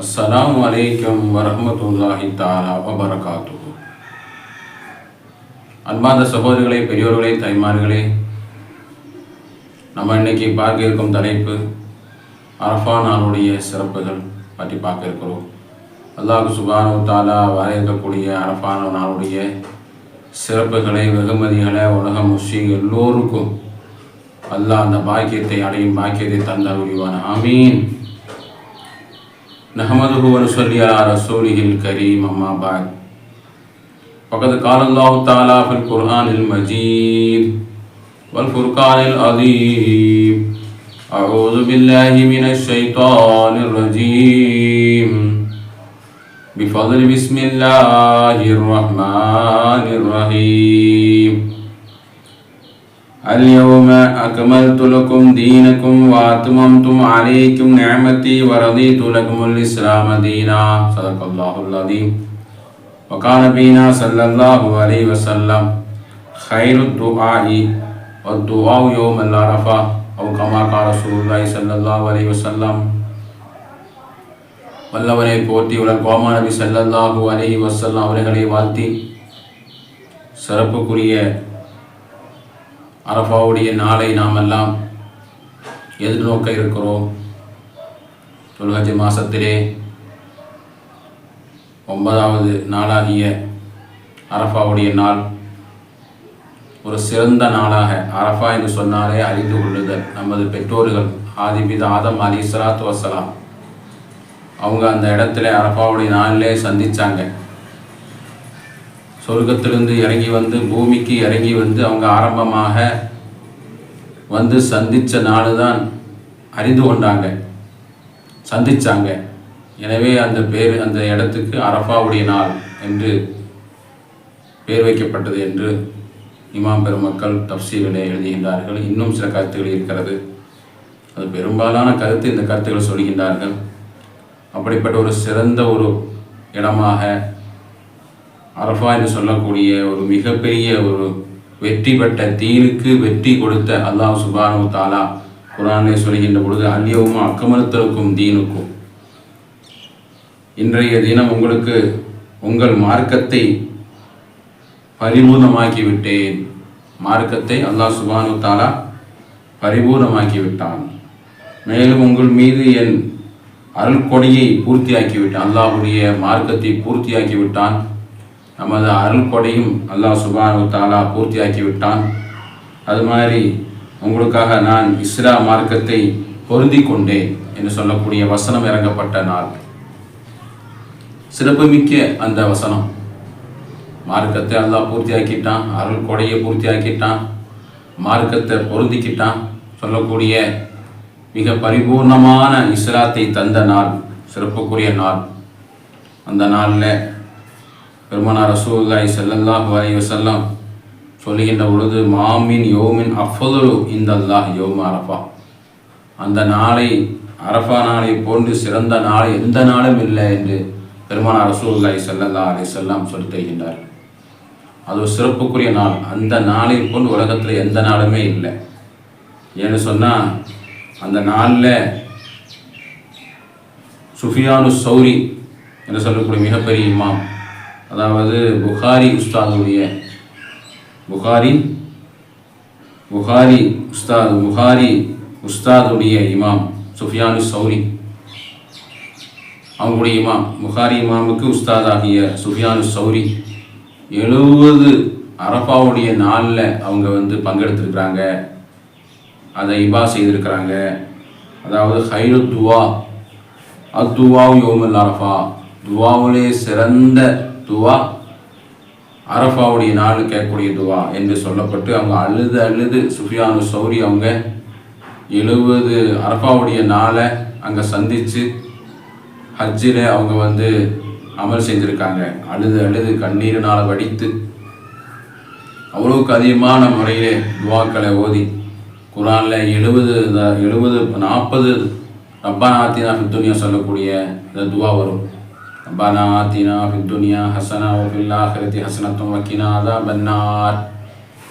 அஸ்லாம் வலைக்கம் வரமத்துல்லாஹி தாலா வபரகாத்து அன்பார்ந்த சகோதரிகளே பெரியோர்களே தாய்மார்களே நம்ம இன்னைக்கு பார்க்க இருக்கும் தலைப்பு அரஃபா நாளுடைய சிறப்புகள் பற்றி பார்க்க இருக்கிறோம். அல்லாஹ் சுபானு தாலா வரையக்கூடிய இருக்கக்கூடிய அரஃபா நாளுடைய சிறப்புகளை வெகுமதிகளை உலக முஸ்லீம் எல்லோருக்கும் அல்லாஹ் அந்த பாக்கியத்தை அடையும் பாக்கியத்தை தந்த உரிவான ஆமீன். نحمده ونصلي على رسوله الكريم أما بعد. فقد قال الله تعالى في القرآن المجيد والفرقان العظيم أعوذ بالله من الشيطان الرجيم. بفضل بسم الله الرحمن الرحيم. اليوم أكملت لكم دينكم وأتممتم عليكم نعمتي ورضيت لكم الإسلام دينا صدق الله العظيم وكان بنا صلى الله عليه وسلم خير الدعاء والدعاء يوم العرفة أو كما قال رسول الله صلى الله عليه وسلم வல்லவனை போற்றி உலர் கோமா நபி ஸல்லல்லாஹு அலைஹி வஸல்லம் அவர்களை வாழ்த்தி சிறப்புக்குரிய அரஃபாவுடைய நாளை நாம் எல்லாம் எதிர்நோக்க இருக்கிறோம். துல்ஹஜ் மாதத்திலே ஒன்பதாவது நாளாகிய அரஃபாவுடைய நாள் ஒரு சிறந்த நாளாக அரஃபா என்று சொன்னாலே அறிந்து கொள்ளுதல். நமது பெற்றோர்கள் ஆதிபித ஆதம் அலி சலாத்து வசலாம் அவங்க அந்த இடத்துல அரஃபாவுடைய நாளிலே சந்திச்சாங்க. சொர்க்கத்திலிருந்து இறங்கி வந்து பூமிக்கு இறங்கி வந்து அவங்க ஆரம்பமாக வந்து சந்தித்த நாள் தான் அறிந்து கொண்டாங்க. சந்தித்தாங்க எனவே அந்த பேர் அந்த இடத்துக்கு அரஃபாவுடைய நாள் என்று பேர் வைக்கப்பட்டது என்று இமாம் பெருமக்கள் தப்சீரிலே எழுதுகின்றார்கள். இன்னும் சில கருத்துக்கள் இருக்கிறது. அது பெரும்பாலான கருத்து இந்த கருத்துக்களை சொல்கின்றார்கள். அப்படிப்பட்ட ஒரு சிறந்த ஒரு இடமாக அரஃபா என்று சொல்லக்கூடிய ஒரு மிகப்பெரிய ஒரு வெற்றி பெற்ற தீனுக்கு வெற்றி கொடுத்த அல்லாஹ் சுபானு தாலா குரானை சொல்கின்ற பொழுது அல்யவும் அக்கமலத்திற்கும் தீனுக்கும். இன்றைய தினம் உங்களுக்கு உங்கள் மார்க்கத்தை பரிபூர்ணமாக்கி விட்டேன் மார்க்கத்தை அல்லாஹ் சுபானு தாலா பரிபூர்ணமாக்கி விட்டான் மேலும் உங்கள் மீது என் அருள் கொடியை பூர்த்தியாக்கி அல்லாஹுடைய மார்க்கத்தை பூர்த்தியாக்கி விட்டான் நமது அருள் கொடையும் அல்லாஹ் சுபானு தாலா பூர்த்தியாக்கி விட்டான். அது மாதிரி உங்களுக்காக நான் இஸ்ரா மார்க்கத்தை பொருந்தி கொண்டேன் என்று சொல்லக்கூடிய வசனம் இறங்கப்பட்ட நாள். சிறப்புமிக்க அந்த வசனம். மார்க்கத்தை அல்லாஹ் பூர்த்தியாக்கிட்டான் அருள் கொடையை பூர்த்தியாக்கிட்டான் மார்க்கத்தை பொருந்திக்கிட்டான் சொல்லக்கூடிய மிக பரிபூர்ணமான இஸ்லாத்தை தந்த நாள் சிறப்புக்குரிய நாள். அந்த நாளில் பெருமனார் ரசூல்லாய் செல்லல்லாஹ் அலைஹி வசல்லாம் சொல்லுகின்ற பொழுது மாமின் யோமின் அஃபதுலு இந்த அல்லாஹ் யோம் அரஃபா. அந்த நாளை அரஃபா நாளை போன்று சிறந்த நாள் எந்த நாளும் இல்லை என்று பெருமானார் ரசூல்லாய் செல்லல்லா அலி செல்லாம் சொல்லி தருகின்றார் அது ஒரு சிறப்புக்குரிய நாள். அந்த நாளை போன்று உலகத்தில் எந்த நாளுமே இல்லை. ஏன்னு சொன்னால் அந்த நாளில் சுஃபியானு சௌரி என்று சொல்லக்கூடிய மிகப்பெரிய இமாம் அதாவது புகாரி உஸ்தாதுடைய புகாரி புகாரி உஸ்தாது புகாரி உஸ்தாதுடைய இமாம் சுஃபியானு சௌரி. அவங்களுடைய இமாம் புகாரி இமாமுக்கு உஸ்தாதாகிய சுஃபியானு சௌரி. எழுபது அரப்பாவுடைய நாளில் அவங்க வந்து பங்கெடுத்துருக்குறாங்க. அதை இபா செய்திருக்கிறாங்க. அதாவது ஹைரு துவா அத்துவாவு யோமல் அரஃபா துவாவிலே சிறந்த துவா அரஃபாவுடைய நாள் கேட்கக்கூடிய துவா என்று சொல்லப்பட்டு அவங்க அழுது அழுது சுஃபியானு சௌரி அவங்க எழுபது அரஃபாவுடைய நாளை அங்கே சந்தித்து ஹஜ்ஜில் அவங்க வந்து அமல் செஞ்சுருக்காங்க. அழுது அழுது கண்ணீரினால் வடித்து அவ்வளோக்கு அதிகமான முறையிலே துவாக்களை ஓதி குரானில் எழுபது எழுபது நாற்பது டப்பா நாத்தி தான் ஃபித்துனியா சொல்லக்கூடிய இந்த துவா வரும். ரப்பானா ஆத்தினா الدنيا ஹசனா وفي الآخرة حسنة وقنا عذاب பன்னார்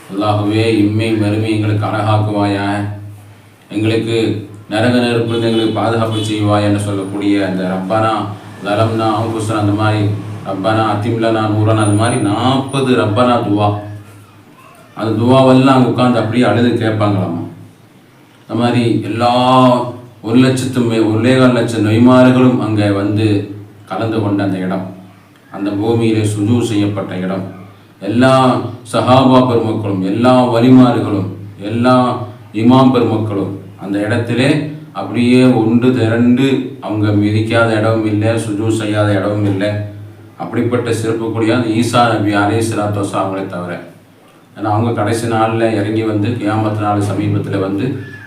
அல்லாஹுவே இம்மை மறுமை எங்களுக்கு அழகாக்குவாயா எங்களுக்கு நரக நெருப்பிலிருந்து எங்களுக்கு பாதுகாப்பு செய்வாய் என்று சொல்லக்கூடிய அந்த ரப்பனா லலம்னா அங்குசன் அந்த மாதிரி ரப்பானா அத்திம்லனா நூரன் அந்த மாதிரி நாற்பது ரப்பனா துவா அந்த துவாவெல்லாம் அங்கே உட்காந்து அப்படியே அழுது கேட்பாங்களாமா அந்த மாதிரி எல்லா ஒரு லட்சத்துமே ஒரே கால் லட்சம் நொய்மார்களும் அங்கே வந்து கலந்து கொண்ட அந்த இடம் அந்த பூமியிலே சுஜூ செய்யப்பட்ட இடம் எல்லா சஹாபா பெருமக்களும் எல்லா வலிமாறுகளும் எல்லா இமாம் பெருமக்களும் அந்த இடத்திலே அப்படியே ஒன்று திரண்டு அவங்க மிதிக்காத இடமும் இல்லை சுஜூ செய்யாத இடமும் இல்லை. அப்படிப்பட்ட சிறப்பு அந்த ஈசா நபி அலே சிலாத்தோசா அவங்களே தவிர ஏன்னா அவங்க கடைசி நாளில் இறங்கி வந்து கியாமத்து நாள் சமீபத்தில் வந்து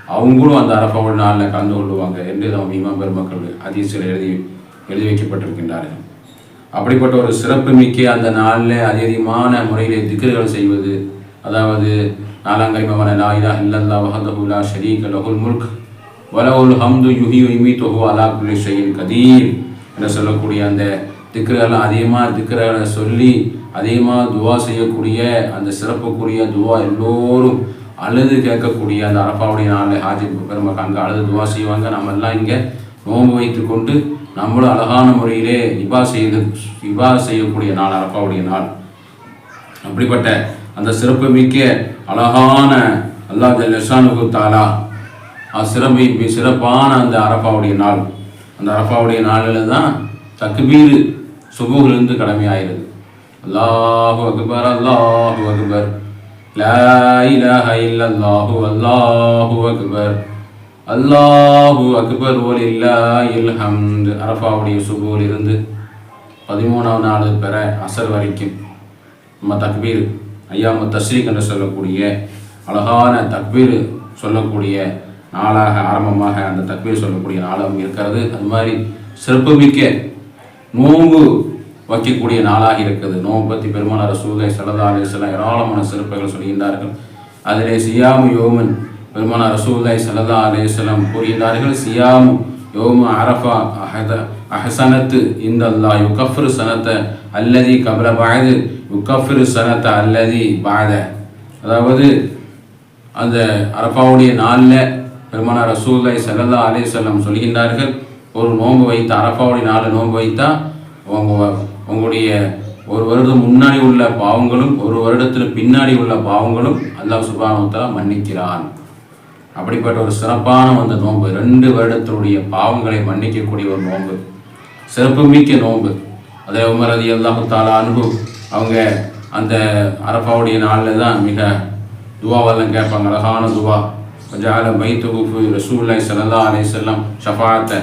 அவங்களும் அந்த அரபாவோட நாளில் கலந்து கொள்ளுவாங்க என்று அவங்க இமாம் பெருமக்கள் அதிசயில் எழுதி எழுதி வைக்கப்பட்டிருக்கின்றார்கள் அப்படிப்பட்ட ஒரு சிறப்பு மிக்க அந்த நாளில் அதிகமான முறையிலே திக்ருகள் செய்வது அதாவது நாலாங்கரிமமான லாயிலா இல்லல்லா வஹதஹுலா ஷரீக் லஹுல் முல்க் வலவுல் ஹம்து யுஹி யுமி தொஹு அலா குல்லி ஷையின் கதீர் என்று சொல்லக்கூடிய அந்த திக்கர்கள் அதிகமாக திக்கர்களை சொல்லி அதிகமாக துவா செய்யக்கூடிய அந்த சிறப்புக்குரிய துவா எல்லோரும் அழுது கேட்கக்கூடிய அந்த அரப்பாவுடைய நாளில் ஹாஜி பெருமக்காங்க அங்கே அழுது துவா செய்வாங்க. நம்ம எல்லாம் இங்கே நோன்பு வைத்து கொண்டு நம்மளும் அழகான முறையிலே இபா செய்து இபா செய்யக்கூடிய நாள் அரப்பாவுடைய நாள். அப்படிப்பட்ட அந்த சிறப்பு மிக்க அழகான அல்லா லஷானுகு தாலா மிக சிறப்பான அந்த அரப்பாவுடைய நாள். அந்த அரப்பாவுடைய நாளில் தான் தக்பீர் சுபுகிலிருந்து கடமையாயிருது அல்லாஹு அக்பர் அல்லாஹு அக்பர். லா இலாஹ இல்லல்லாஹு அல்லாஹு அக்பர். அல்லாஹு அக்பர் ஓல் இல்லா இல் ஹம்த். அரஃபாவுடைய சுபூல் இருந்து பதிமூணாம் நாள் பெற அசர் வரைக்கும் நம்ம தக்பீர் ஐயாம தஸ்ரீக் என்று சொல்லக்கூடிய அழகான தக்பீர் சொல்லக்கூடிய நாளாக ஆரம்பமாக அந்த தக்பீர் சொல்லக்கூடிய நாளாகவும் இருக்கிறது. அது மாதிரி சிறப்புமிக்க நோம்பு வைக்கக்கூடிய நாளாக இருக்குது நோம்பு பற்றி பெருமான சூகை சலதாலேசலாம் ஏராளமான சிறப்புகள் சொல்கின்றார்கள். அதிலே சியாமு யோமன் பெருமான ரசூல்லாய் சலதா அலேஸ்லாம் கூறுகின்றார்கள் சியாமு யோமு அரஃபா அஹத அஹசனத்து இந்த அல்லா யுகஃப்ரு சனத்த அல்லதி கபல பாயது யுகஃப்ரு சனத்த அல்லதி பாத அதாவது அந்த அரஃபாவுடைய நாளில் பெருமான ரசூல்லாய் சல்லா அலிசல்லாம் சொல்கின்றார்கள் ஒரு நோன்பு வைத்த அரஃபாவுடைய நாளில் நோன்பு வைத்தா உங்க உங்களுடைய ஒரு வருடம் முன்னாடி உள்ள பாவங்களும் ஒரு வருடத்தில் பின்னாடி உள்ள பாவங்களும் அல்லாஹ் சுபானத்தா மன்னிக்கிறான். அப்படிப்பட்ட ஒரு சிறப்பான அந்த நோன்பு. ரெண்டு வருடத்தினுடைய பாவங்களை மன்னிக்கக்கூடிய ஒரு நோன்பு. சிறப்பு மிக்க நோன்பு. அதே உமரதி அல்லாஹு தாலா அன்பு அவங்க அந்த அரப்பாவுடைய நாளில் தான் மிக துவாவெல்லாம் கேட்பாங்க. அழகான துவா. ஜால பைத்துகுஃபு ரசூல்லாய் சல்லா அலை செல்லம் ஷஃபாத்தை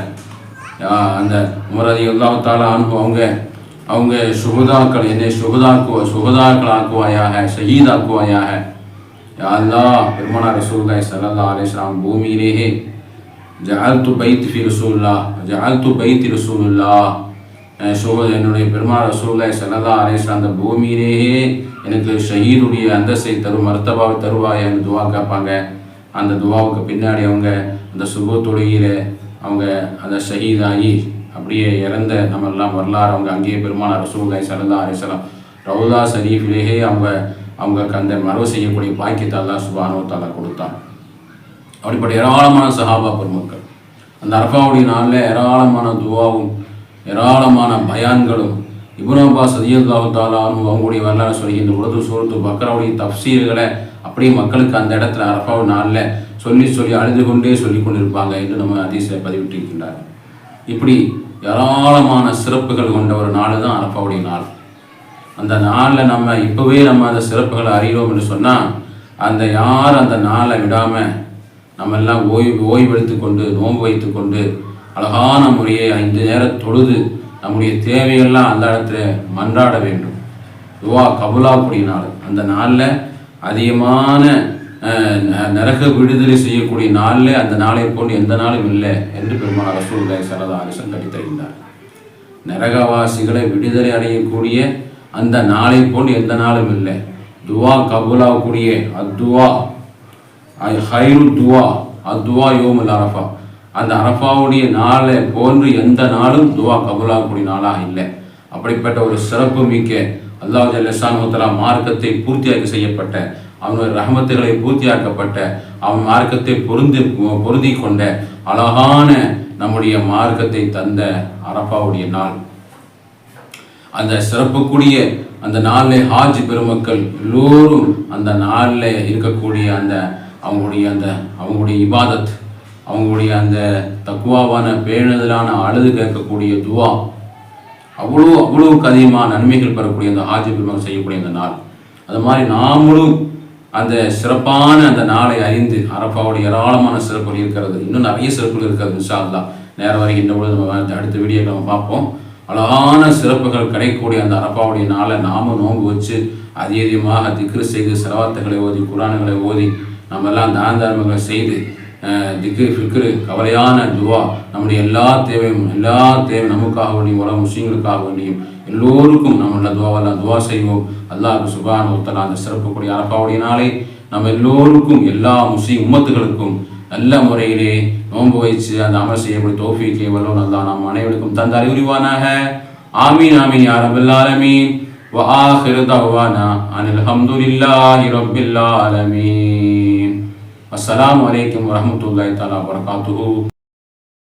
அந்த உமரதி அல்லாஹால அனுபவம் அவங்க அவங்க சுகதாக்கள் என்னை சுகதாக்குவ சுகதாக்கள் ஆக்குவாயாக ஷஹீதாக்குவாயாக. அல்லா பெருமானா ரசூல்லாய் சல்லா அலிஸ்லாம் பூமியிலேயே ஜால்து பைத் ஃபி ரசூல்லா ஜால்து பைத் ரசூலுல்லா சுக என்னுடைய பெருமா ரசூல்லாய் சல்லா அலிஸ்லாம் அந்த பூமியிலேயே எனக்கு ஷஹீதுடைய அந்தஸ்தை தரும் மர்த்தபாவை தருவாய் என்று துவா கேட்பாங்க அந்த துவாவுக்கு பின்னாடி அவங்க அந்த சுப தொழுகையில் அவங்க அந்த ஷஹீதாகி அப்படியே இறந்த நம்ம எல்லாம் வரலாறு அவங்க அங்கேயே பெருமானார் ரசூல்லாய் சல்லா அலிஸ்லாம் ரவுதா ஷரீஃபிலேயே அவங்க அவங்க அந்த மரவு செய்யக்கூடிய பாக்கியத்தை அல்லா சுபானோ தாலா கொடுத்தான். அப்படிப்பட்ட ஏராளமான சஹாபா பெருமக்கள். அந்த அர்பாவுடைய நாளில் ஏராளமான துவாவும் ஏராளமான பயான்களும் இபுன் அப்பாஸ் சதியல்லாஹு அவங்களுடைய வரலாறு சொல்கின்ற உலது சூரத்து பக்ராவுடைய தப்சீர்களை அப்படியே மக்களுக்கு அந்த இடத்துல அரபாவு நாளில் சொல்லி சொல்லி அழுது கொண்டே சொல்லி கொண்டிருப்பாங்க என்று நம்ம அதிசய பதிவிட்டிருக்கின்றார் இப்படி ஏராளமான சிறப்புகள் கொண்ட ஒரு நாள் தான் அரபாவுடைய நாள். அந்த நாளில் நம்ம இப்போவே நம்ம அந்த சிறப்புகளை அறிகிறோம் என்று சொன்னால் அந்த யார் அந்த நாளை விடாமல் நம்ம எல்லாம் ஓய்வு ஓய்வெடுத்து கொண்டு நோன்பு வைத்து கொண்டு அழகான முறையை ஐந்து நேரம் தொழுது நம்முடைய தேவையெல்லாம் அந்த இடத்துல மன்றாட வேண்டும். துவா கபுலாக்கூடிய நாள். அந்த நாளில் அதிகமான நரக விடுதலை செய்யக்கூடிய நாளில் அந்த நாளை போன்று எந்த நாளும் இல்லை என்று பெருமான ரசூல் சரதா அரசன் கட்டித்தருகின்றார். நரகவாசிகளை விடுதலை அடையக்கூடிய அந்த நாளை போன்று எந்த நாளும் இல்லை. துவா கபுலாகக்கூடிய அத்துவா ஹைரு துவா அத்துவா யோமுல் அரஃபா. அந்த அரஃபாவுடைய நாளை போன்று எந்த நாளும் துவா கபுலாகக்கூடிய நாளாக இல்லை. அப்படிப்பட்ட ஒரு சிறப்பு மிக்க அல்லாஹ் ஜல்லசானுத்தலா மார்க்கத்தை பூர்த்தியாக்கி செய்யப்பட்ட அவனுடைய ரஹமத்துகளை பூர்த்தியாக்கப்பட்ட அவன் மார்க்கத்தை பொருந்தி பொருந்தி கொண்ட அழகான நம்முடைய மார்க்கத்தை தந்த அரப்பாவுடைய நாள். அந்த சிறப்புக்குரிய அந்த நாளில் ஹாஜ் பெருமக்கள் எல்லோரும் அந்த நாளில் இருக்கக்கூடிய அந்த அவங்களுடைய அந்த அவங்களுடைய இபாதத் அவங்களுடைய அந்த தக்குவாவான பேணுதலான அழுது கேட்கக்கூடிய துவா அவ்வளோ அவ்வளோவுக்கு அதிகமாக நன்மைகள் பெறக்கூடிய அந்த ஹாஜி பெருமக்கள் செய்யக்கூடிய அந்த நாள். அது மாதிரி நாமளும் அந்த சிறப்பான அந்த நாளை அறிந்து அரப்பாவுடைய ஏராளமான சிறப்புகள் இருக்கிறது. இன்னும் நிறைய சிறப்புகள் இருக்கிறது இன்ஷா அல்லா நேரம் வருகின்ற பொழுது நம்ம அடுத்த வீடியோ நம்ம பார்ப்போம். அழகான சிறப்புகள் கிடைக்கக்கூடிய அந்த அரப்பாவுடைய நாளை நாமும் நோன்பு வச்சு அதிகமாக திக்ரு செய்து சிரவாத்துகளை ஓதி குரான்களை ஓதி நம்ம எல்லாம் தான தர்மங்களை செய்து திக்ரு ஃபிக்ரு கவலையான துவா நம்முடைய எல்லா தேவையும் எல்லா தேவை நமக்காக வேண்டியும் உலக முஸ்லீம்களுக்காக வேண்டியும் எல்லோருக்கும் நம்மள துவாவெல்லாம் துவா செய்வோம். அல்லாஹ் சுபான் ஒத்தலா அந்த சிறப்புக்கூடிய அரப்பாவுடைய நாளை நம்ம எல்லோருக்கும் எல்லா முஸ்லீம் உம்மத்துகளுக்கும் நல்ல முறையிலே நோன்பு வைச்சு அந்த அமல் செய்யக்கூடிய தோஃபிக்கை வல்லோன் அல்லா நாம் அனைவருக்கும் தந்த அறிவுரிவானாக ஆமீன் ஆமீன் யா ரப்பல் ஆலமீன் وآخر دعوانا أن الحمد لله رب العالمين السلام عليكم ورحمة الله تعالى وبركاته